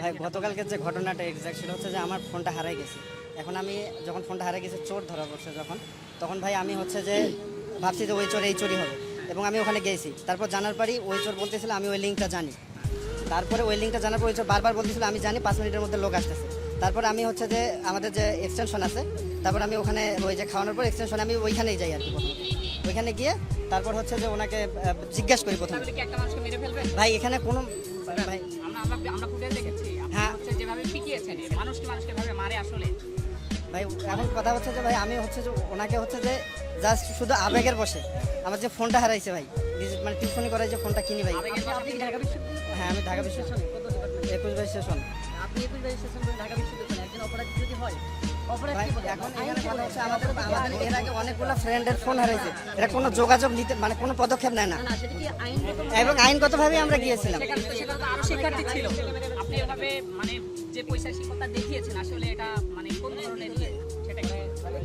ভাই গতকালকে যে ঘটনাটা এক্সাক্ট সেটা হচ্ছে যে আমার ফোনটা হারাই গেছে। এখন আমি যখন ফোনটা হারাই গেছে চোর ধরা পড়ছে যখন তখন ভাই আমি হচ্ছে যে ভাবছি যে ওই চোর এই চোরই হবে। এবং আমি ওখানে গেছি। তারপর জানার পরই ওই চোর বলতেছিল আমি ওই লিঙ্কটা জানি। তারপরে ওই লিঙ্কটা জানার পর ওই চোর বারবার বলতেছিল আমি জানি পাঁচ মিনিটের মধ্যে লোক আসতেছে। তারপর আমি হচ্ছে যে আমাদের যে এক্সটেনশন আছে তারপর আমি ওখানে ওই যে খাওয়ানোর পর এক্সটেনশন আমি ওইখানেই যাই আর কি। ওইখানে গিয়ে তারপর হচ্ছে যে ওনাকে জিজ্ঞাসা করি প্রথমে। ভাই এখানে কোনো ভাই আমরা আমরা আমরা ফুটেজ দেখেছি হ্যাঁ। হচ্ছে যেভাবে পিটিয়েছেন মানুষকে মানুষকে ভাবে মারে আসলে। ভাই এখন কথা হচ্ছে যে ভাই আমি হচ্ছে যে ওনাকে হচ্ছে যে জাস্ট শুধু আবেগের বসে আমার যে ফোনটা হারাইছে ভাই মানে টিউশনি করাই যে ফোনটা কিনি ভাই। হ্যাঁ আমি ঢাকা বিশ্ববিদ্যালয়। একুশ বাইশ সেশন আপনি একুশ বাইশ স্টেশন ঢাকা বিশ্ববিদ্যালয় একজন অপরাধী যদি হয় অপরাধ ভাই কি বলে? এখন এখানে কথা হচ্ছে আমাদের আমাদের এর আগে অনেকগুলো ফ্রেন্ডের ফোন হারাইছে। এটা কোনো যোগাযোগ নিতে মানে কোনো পদক্ষেপ নেয় না। এবং আইনগতভাবে আমরা গিয়েছিলাম। শিক্ষার্থী ছিল। আপনি এভাবে মানে যে পয়সা শিক্ষকতা দেখিয়েছেন আসলে এটা মানে কোন ধরনের ইয়ে?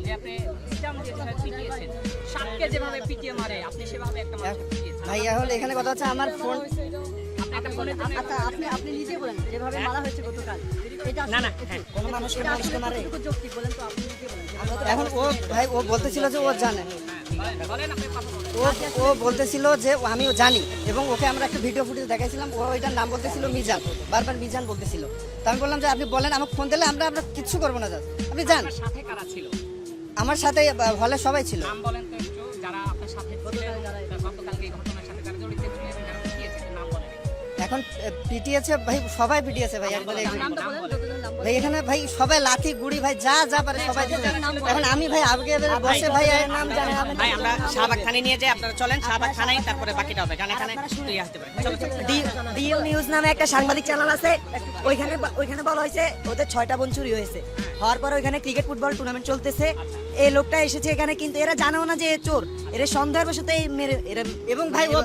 যে আপনি ইসলাম যে পিটিয়েছেন সাপকে যেভাবে পিটিয়ে মারে আপনি সেভাবে একটা মানুষকে পিটিয়েছেন। ভাই এখানে কথা হচ্ছে আমার ফোন আচ্ছা আপনি আপনি নিজে বলেন যেভাবে মারা হয়েছে গতকাল। এটা না, না, কোনো মানুষকে মানুষকে মারে যৌক্তিক বলেন তো আপনি নিজে বলেন। এখন ও ভাই ও বলতেছিল যে ও জানে। ও ও বলতেছিল যে আমিও জানি এবং ওকে আমরা একটা ভিডিও ফুটেজ দেখাইছিলাম। ও ওইটার নাম বলতেছিল মিজান বারবার মিজান বলতেছিল। তো আমি বললাম যে আপনি বলেন আমাকে ফোন দিলে আমরা আমরা কিচ্ছু করব না জাস্ট আপনি যান। আমার সাথে হলে সবাই ছিল। নাম বলেন তো একটু যারা আপনার সাথে ছিলেন গতকালকে ঘটনার সাথে যারা জড়িত ছিলেন এখন পিটিয়েছে ভাই সবাই পিটিয়েছে ভাই একবার। ভাই এখানে ভাই সবাই লাঠি গুড়ি ভাই যা যা পারে সবাই এখন আমি ভাই আগে বসে ভাই এর নাম জানে ভাই আমরা শাহবাগ থানায় নিয়ে যাই আপনারা চলেন শাহবাগ থানায় তারপরে বাকিটা হবে কারণ এখানে তুই আসতে পারে। চলো চলো ডিএল নিউজ নামে একটা সাংবাদিক চ্যানেল আছে ওইখানে ওইখানে বলা হয়েছে ওদের ছয়টা বোন চুরি হয়েছে। হওয়ার পর ওইখানে ক্রিকেট ফুটবল টুর্নামেন্ট চলতেছে। এই লোকটা এসেছে এখানে কিন্তু এরা জানেও না যে এ চোর। এরা সন্দেহের বসতে এই মেরে এরা এবং ভাই ও